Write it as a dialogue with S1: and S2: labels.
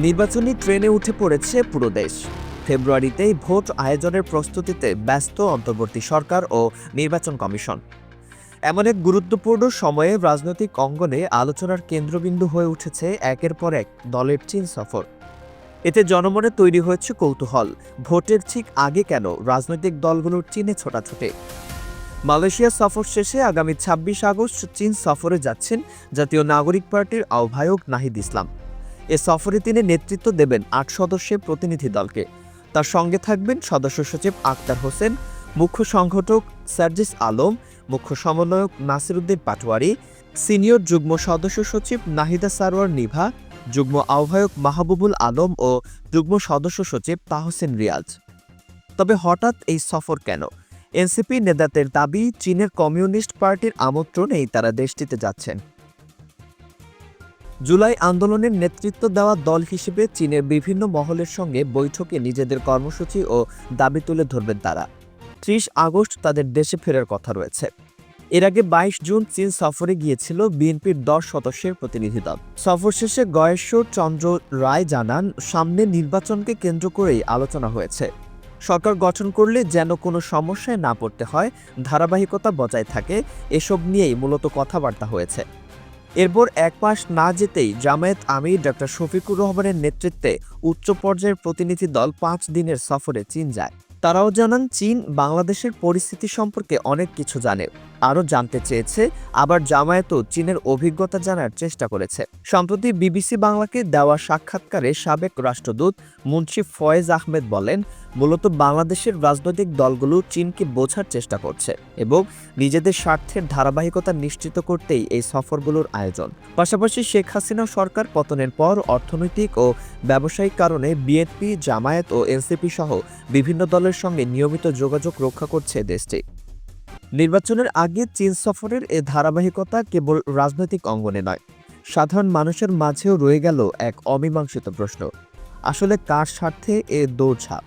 S1: নির্বাচনী ট্রেনে উঠে পড়েছে পুরো দেশ। ফেব্রুয়ারিতেই ভোট আয়োজনের প্রস্তুতিতে ব্যস্ত অন্তর্বর্তী সরকার ও নির্বাচন কমিশন। এমন এক গুরুত্বপূর্ণ সময়ে রাজনৈতিক অঙ্গনে আলোচনার কেন্দ্রবিন্দু হয়ে উঠেছে একের পর এক দলের চীন সফর। এতে জনমনে তৈরি হয়েছে কৌতূহল। ভোটের ঠিক আগে কেন রাজনৈতিক দলগুলোর চীনে ছোটাছুটি? মালয়েশিয়া সফর শেষে আগামী ছাব্বিশ আগস্ট চীন সফরে যাচ্ছেন জাতীয় নাগরিক পার্টির আহ্বায়ক নাহিদ ইসলাম। এ সফরে তিনি নেতৃত্ব দেবেন আট সদস্যের প্রতিনিধি দলকে। তার সঙ্গে থাকবেন সদস্য সচিব আক্তার হোসেন, মুখ্য সংগঠক সার্জিস আলম, মুখ্য সমন্বয়ক নাসিরুদ্দিন পাটোয়ারি, সিনিয়র যুগ্ম সদস্য সচিব নাহিদা সারোয়ার নিভা, যুগ্ম আহ্বায়ক মাহবুবুল আলম ও যুগ্ম সদস্য সচিব তাহসেন রিয়াজ। তবে হঠাৎ এই সফর কেন? এনসিপি নেতাদের দাবি, চীনের কমিউনিস্ট পার্টির আমন্ত্রণেই তারা দেশটিতে যাচ্ছেন। জুলাই আন্দোলনের নেতৃত্ব দেওয়া দল হিসেবে চীনের বিভিন্ন মহলের সঙ্গে বৈঠকে নিজেদের কর্মসূচি ও দাবি তুলে ধরবেন তারা। ত্রিশ আগস্ট তাদের দেশে ফেরার কথা রয়েছে। এর আগে বাইশ জুন চীন সফরে গিয়েছিল বিএনপির দশ সদস্যের প্রতিনিধি দল। সফর শেষে গয়েশ্বর চন্দ্র রায় জানান, সামনে নির্বাচনকে কেন্দ্র করেই আলোচনা হয়েছে। সরকার গঠন করলে যেন কোনো সমস্যায় না পড়তে হয়, ধারাবাহিকতা বজায় থাকে, এসব নিয়েই মূলত কথাবার্তা হয়েছে। এরপর এক মাস না যেতেই জামায়াত আমির ডক্টর শফিকুর রহমানের নেতৃত্বে উচ্চ পর্যায়ের প্রতিনিধি দল পাঁচ দিনের সফরে চীন যায়। তারাও জানান, চীন বাংলাদেশের পরিস্থিতি সম্পর্কে অনেক কিছু জানে। আরও জানতে চেয়েছে, আবার জামায়াতও চীনের অভিজ্ঞতা জানার চেষ্টা করেছে। সম্প্রতি বিবিসি বাংলাকে দেওয়া সাক্ষাৎকারে সাবেক রাষ্ট্রদূত মুন্সি ফয়েজ আহমেদ বলেন, মূলত বাংলাদেশের রাজনৈতিক দলগুলো চীনকে বোঝার চেষ্টা করছে এবং নিজেদের স্বার্থের ধারাবাহিকতা নিশ্চিত করতেই এই সফরগুলোর আয়োজন। পাশাপাশি শেখ হাসিনা সরকার পতনের পর অর্থনৈতিক ও ব্যবসায়িক কারণে বিএনপি, জামায়াত ও এনসিপি সহ বিভিন্ন দলের সঙ্গে নিয়মিত যোগাযোগ রক্ষা করছে দেশটি। নির্বাচনের আগে চীন সফরের এ ধারাবাহিকতা কেবল রাজনৈতিক অঙ্গনে নয়, সাধারণ মানুষের মাঝেও রয়ে গেল এক অমীমাংসিত প্রশ্ন। আসলে কার স্বার্থে এ দৌড়ঝাঁপ?